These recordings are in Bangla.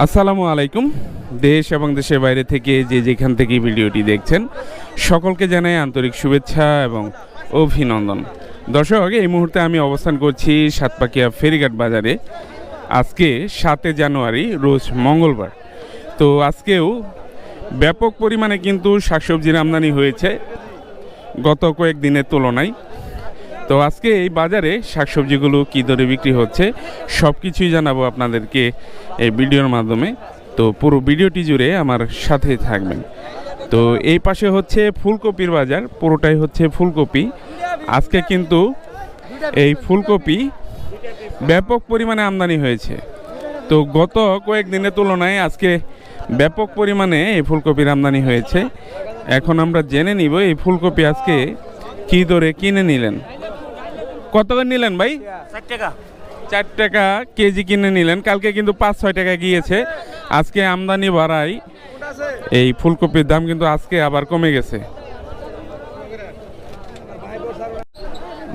আসসালামু আলাইকুম। দেশ এবং দেশের বাইরে থেকে যে যেখান থেকে ভিডিওটি দেখছেন, সকলকে জানাই আন্তরিক শুভেচ্ছা এবং অভিনন্দন। দর্শক, এই মুহূর্তে আমি অবস্থান করছি সাতপাকিয়া ফেরিঘাট বাজারে। আজকে সাতে জানুয়ারি, রোজ মঙ্গলবার। তো আজকেও ব্যাপক পরিমাণে কিন্তু শাকসবজির আমদানি হয়েছে। গত কয়েকদিনের তুলনায় তো আজকে এই বাজারে শাকসবজিগুলো কী দরে বিক্রি হচ্ছে সব কিছুই জানাব আপনাদেরকে এই ভিডিওর মাধ্যমে। তো পুরো ভিডিওটি জুড়ে আমার সাথে থাকবেন। তো এই পাশে হচ্ছে ফুলকপির বাজার, পুরোটাই হচ্ছে ফুলকপি। আজকে কিন্তু এই ফুলকপি ব্যাপক পরিমাণে আমদানি হয়েছে। তো গত কয়েকদিনের তুলনায় আজকে ব্যাপক পরিমাণে এই ফুলকপির আমদানি হয়েছে। এখন আমরা জেনে নিব এই ফুলকপি আজকে কী দরে কিনে নিলেন। কত করে নিলেন ভাই? ষাট টাকা। চার টাকা কেজি কিনে নিলেন। কালকে কিন্তু পাঁচ ছয় টাকা গিয়েছে। আজকে আমদানি বাড়াই। এই ফুলকপির দাম কিন্তু আজকে আবার কমে গেছে।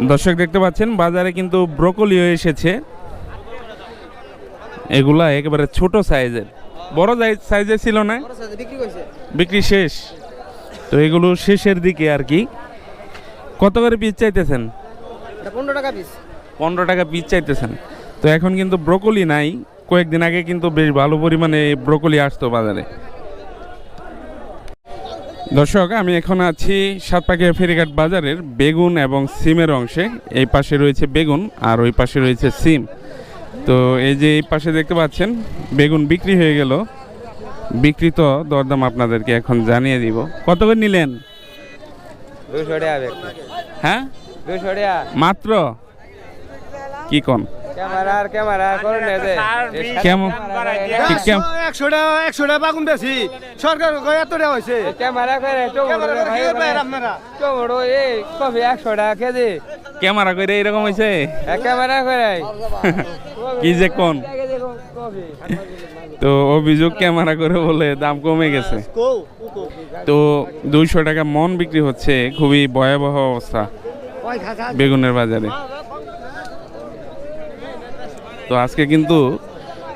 দর্শক দেখতে পাচ্ছেন বাজারে কিন্তু ব্রোকলিও এসেছে। এগুলা একেবারে ছোট সাইজের। বড় সাইজ- ছিল না? বিক্রি শেষ। তো এগুলো শেষের দিকে আর কি। কত করে পিস চাইতেছেন? পনেরো টাকা পিস পনেরো টাকা পিস চাইতেছেন। তো এখন কিন্তু ব্রোকলি নাই কয়েকদিন আগে কিন্তু বেশ ভালো পরিমাণে ব্রোকলি আসতো বাজারে। দর্শক আমি এখন আছি সাতপাকিয়া ফেরিঘাট বাজারের বেগুন এবং সিমের অংশে। এই পাশে রয়েছে বেগুন আর ওই পাশে রয়েছে সিম। তো এই যে এই পাশে দেখতে পাচ্ছেন বেগুন বিক্রি হয়ে গেল। বিক্রিত দরদাম আপনাদেরকে এখন জানিয়ে দিব। কত করে নিলেন? দুশো টাকা হ্যাঁ? মাত্র? কি কোন? ক্যামেরা করে এরকম হয়েছে? ক্যামেরা করে। কি যে কোন? তো অভিযোগ ক্যামেরা করে বলে দাম কমে গেছে। তো দুইশো টাকা মন বিক্রি হচ্ছে। খুবই ভয়াবহ অবস্থা। বেগুনের বাজারে। তো আজকে কিন্তু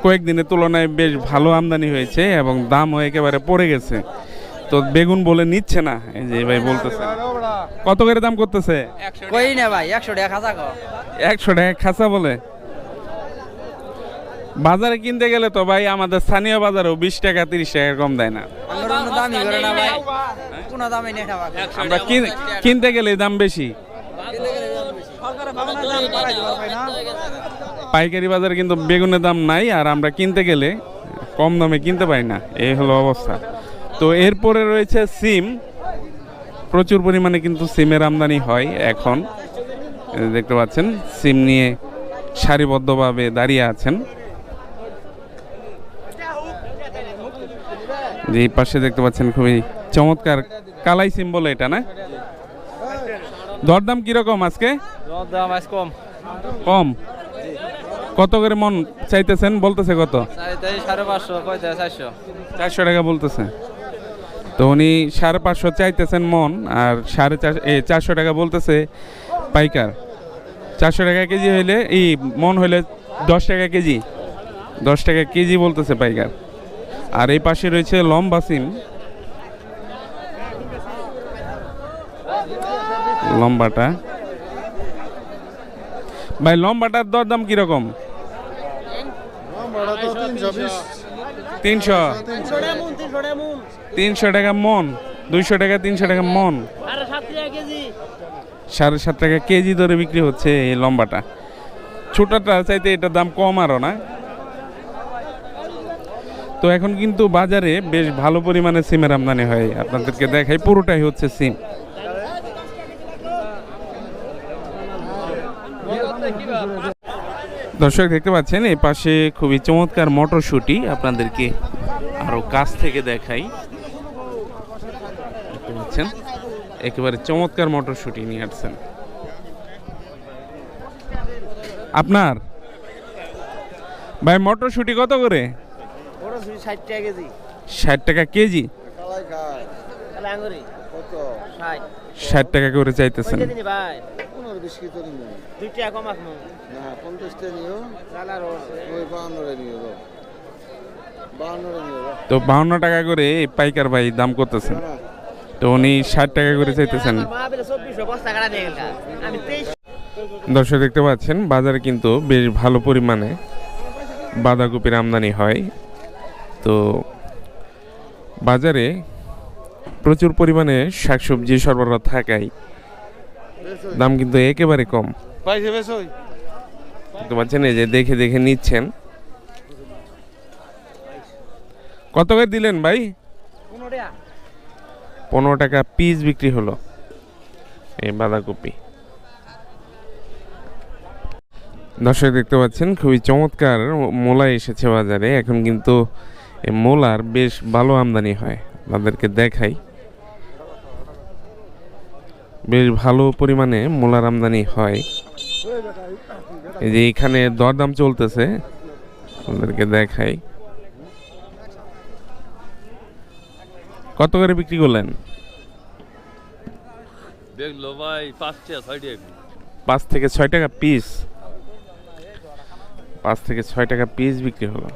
কয়েকদিনের তুলনায় বেশ ভালো আমদানি হয়েছে এবং দামও একেবারে পড়ে গেছে। তো বেগুন বলে নিচ্ছে না এই যে ভাই বলতেছে। কত করে দাম করতেছে? কই না ভাই একশো টাকা খাঁচা একশো টাকা খাসা বলে? বাজারে কিনতে গেলে তো ভাই আমাদের স্থানীয় বাজারেও বিশ টাকা তিরিশ টাকা কম দেয় না। আমরা কিনতে গেলে দাম বেশি। পাইকারি বাজারে কিন্তু বেগুনের দাম নাই আর আমরা কিনতে গেলে কম দামে কিনতে পারি না। এই হলো অবস্থা। তো এরপরে রয়েছে সিম। প্রচুর পরিমাণে কিন্তু সিমের আমদানি হয় এখন। দেখতে পাচ্ছেন, সিম নিয়ে সারিবদ্ধভাবে দাঁড়িয়ে আছেন। যে পাশে দেখতে পাচ্ছেন খুবই চমৎকার কালাই সিম বলে এটা, না? দরদাম কীরকম আজকে? দাম আজ কম। কম? কত করে মন চাইতেছেন? বলতেছে কত? সাড়ে পাঁচশো চারশো। চারশো টাকা বলতেছে। তো উনি সাড়ে পাঁচশো চাইতেছেন মন আর সাড়ে চারশো টাকা বলতেছে পাইকার। চারশো টাকা কেজি হইলে এই মন হইলে দশ টাকা কেজি। দশ টাকা কেজি বলতেছে পাইকার। আর এই পাশে রয়েছে লম্বা সিম। লম্বাটা। ভাই লম্বাটার দরদাম কীরকম? তিনশো তিনশো? টাকা মন দুইশো টাকা তিনশো টাকা মন। সাড়ে সাত টাকা কেজি ধরে বিক্রি হচ্ছে এই লম্বাটা। ছোটটা চাইতে এটার দাম কম আরও না। তো এখন কিন্তু বাজারে বেশ ভালো পরিমাণে সিমের আমদানি হয়। আপনাদেরকে দেখাই পুরোটাই হচ্ছে সিম। দর্শক দেখতে পাচ্ছেন এই পাশে খুবই চমৎকার মটরশুঁটি আপনাদেরকে আরও কাছ থেকে দেখাই। দেখতে পাচ্ছেন একেবারে চমৎকার মটরশুঁটি নিয়ে আসছেন। আপনার? ভাই মটরশুঁটি কত করে? ষাট টাকা কেজি। ষাট টাকা করে চাইতেছেন। দিনি ভাই? পনেরো বিশ নিবো দুই টাকা কম না পঞ্চাশটা নিও। চালার ওই বাহান্নটা নিও তো বাউন্ন টাকা করে পাইকার ভাই দাম করতেছেন। তো উনি ষাট টাকা করে চাইতেছেন। দর্শক দেখতে পাচ্ছেন বাজারে কিন্তু বেশ ভালো পরিমাণে বাঁধাকপির আমদানি হয়। তো বাজারে প্রচুর পরিমাণে শাকসবজি সরবরাহ থাকায় দাম কিন্তু একেবারে কম। দেখতে পাচ্ছেন এই যে দেখে দেখে নিচ্ছেন। কত করে দিলেন ভাই? পনেরো টাকা পিস বিক্রি হলো। এই বাঁধাকপি। দর্শক দেখতে পাচ্ছেন খুবই চমৎকার মোলা এসেছে বাজারে। এখন কিন্তু এই মোলার বেশ ভালো আমদানি হয়। আপনাদেরকে দেখাই। বেশ ভালো পরিমাণে মোলার আমদানি হয়। এই যে এখানে দরদাম চলতেছে আপনাদেরকে দেখাই। কত করে বিক্রি করলেন? দেখল ভাই পাঁচটা ছয়টা পাঁচ থেকে ছয় টাকা পিস পাঁচ থেকে ছয় টাকা পিস বিক্রি হলো।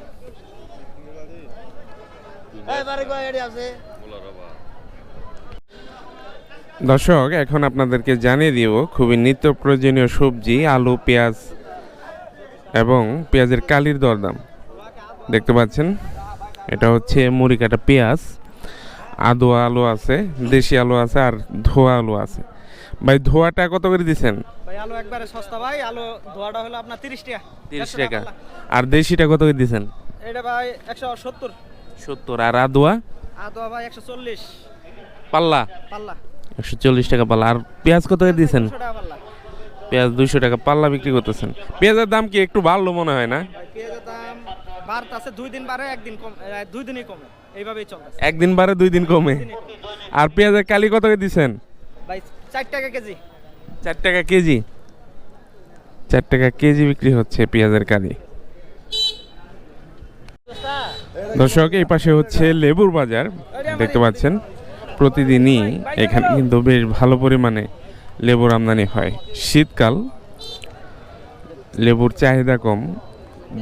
দর্শক এখন আপনাদেরকে জানিয়ে দিব খুবই নিত্য প্রয়োজনীয় সবজি আলু পেঁয়াজ এবং পেঁয়াজের কালির দরদাম। দেখতে পাচ্ছেন এটা হচ্ছে মুড়ি কাটা পেঁয়াজ। আদোয়া আলু আছে দেশি আলু আছে আর ধোয়া আলু আছে। ভাই ধোয়াটা কত করে দিচ্ছেন ভাই আলু একবারে সস্তা ভাই আলু ধোয়াটা হলো আপনার তিরিশ টাকা। তিরিশ টাকা। আর দেশিটা কত করে দিচ্ছেন এটা ভাই একশো সত্তর। সত্তর। আর আদোয়া? আদোয়া ভাই একশো চল্লিশ। পাল্লা? পাল্লা। একশো চল্লিশ টাকা পাল্লা। আর পেঁয়াজ কত পাল্লা। পেঁয়াজ দুইশো টাকা পাল্লা বিক্রি করতেছেন। পেঁয়াজের দাম কি একটু বাড়লো মনে হয় না? একদিন বারে দুই দিন কমে। আর পেঁয়াজের কালি কত দিচ্ছেন চার টাকা কেজি। চার টাকা কেজি। চার টাকা কেজি বিক্রি হচ্ছে পেঁয়াজের কালি। দর্শক এই পাশে হচ্ছে লেবুর বাজার। দেখতে পাচ্ছেন। প্রতিদিনই এখানে কিন্তু বেশ ভালো পরিমাণে লেবুর আমদানি হয়। শীতকাল লেবুর চাহিদা কম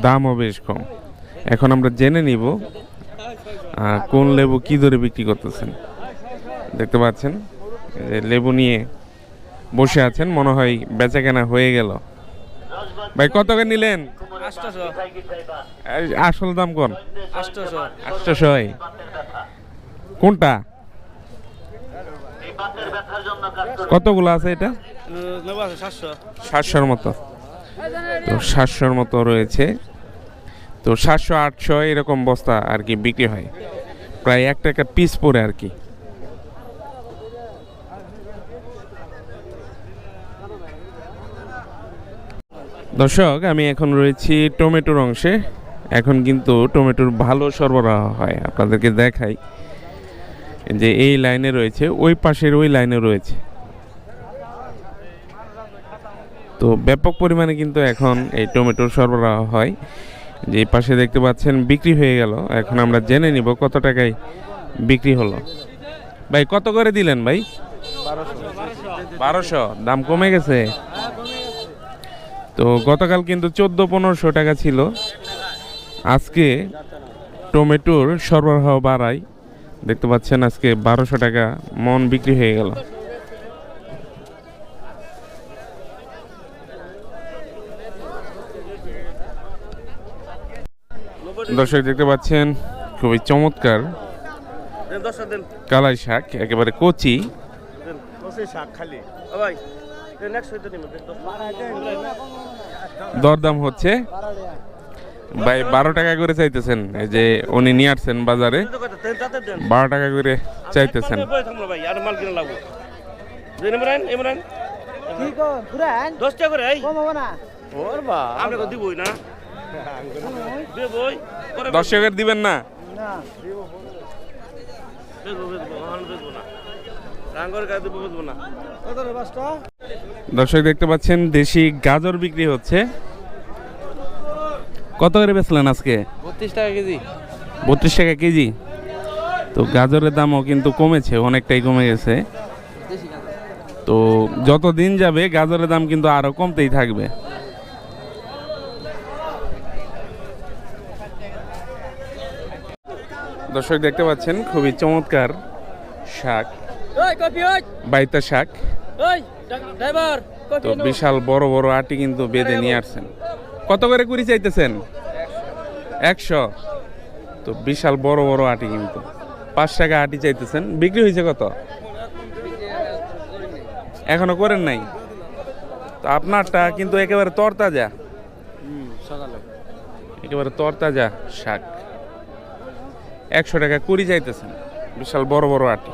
দামও বেশ কম। এখন আমরা জেনে নিব কোন লেবু কি দরে বিক্রি করতেছেন। দেখতে পাচ্ছেন যে লেবু নিয়ে বসে আছেন মনে হয় বেচা কেনা হয়ে গেল। ভাই কত করে নিলেন? আসল দাম কোন? আটশোশো। কোনটা? কতগুলো আছে এটা? সাতশোর মতো। তো সাতশোর মতো রয়েছে। তো সাতশো আটশো এরকম বস্তা আর কি বিক্রি হয়। প্রায় এক টাকা পিস পরে আর কি। দর্শক আমি এখন রয়েছি টমেটোর অংশে। এখন কিন্তু টমেটোর ভালো সরবরাহ হয়। আপনাদেরকে দেখাই। যে এই লাইনে রয়েছে, ওই পাশের ওই লাইনে রয়েছে। তো ব্যাপক পরিমাণে কিন্তু এখন এই টমেটোর সরবরাহ হয়। যে পাশে দেখতে পাচ্ছেন বিক্রি হয়ে গেল। এখন আমরা জেনে নিব কত টাকায় বিক্রি হলো। ভাই, কত করে দিলেন ভাই? বারোশো। দাম কমে গেছে? তো গতকাল কিন্তু চোদ্দ পনেরোশো টাকা ছিল। আজকে টমেটোর সরবরাহ বাড়ায়। দেখতে পাচ্ছেন আজকে বারোশো টাকা মন বিক্রি হয়ে গেল। দর্শক দেখতে পাচ্ছেন, খুবই চমৎকার কালাই শাক, একেবারে কচি। দরদাম হচ্ছে ভাই বারো টাকা করে চাইতেছেন। এই যে উনি নিয়ে আসছেন বাজারে। বারো টাকা করে চাইতেছেন। ভাই আর মাল কিনা লাগবো। দেন ইমরান ইমরান। কি কো পুরান দশ টাকার দিবেন না? দর্শক দেখতে পাচ্ছেন দেশি গাজর বিক্রি হচ্ছে। কত করে বেচলেন আজকে? বত্রিশ টাকা কেজি। বত্রিশ টাকা কেজি? তো গাজরের দামও কিন্তু কমেছে অনেকটাই কমে গেছে। তো যত দিন যাবে গাজরের দাম কিন্তু আরও কমতেই থাকবে। দর্শক দেখতে পাচ্ছেন খুবই চমৎকার শাক ওই কপি ওই। বাইতা শাক। ওই ড্রাইভার তো বিশাল বড় বড় আটি কিন্তু বেঁধে নিয়ে আসছেন। কত করে কুড়ি চাইতেছেন? একশো। তো বিশাল বড় বড় আটি কিন্তু। পাঁচ টাকা আটি চাইতেছেন। বিক্রি হয়েছে কত? এখনও করেন নাই? তো আপনারটা কিন্তু একেবারে তরতাজা। একেবারে তরতাজা শাক। একশো টাকা কুড়ি চাইতেছেন। বিশাল বড় বড় আটি।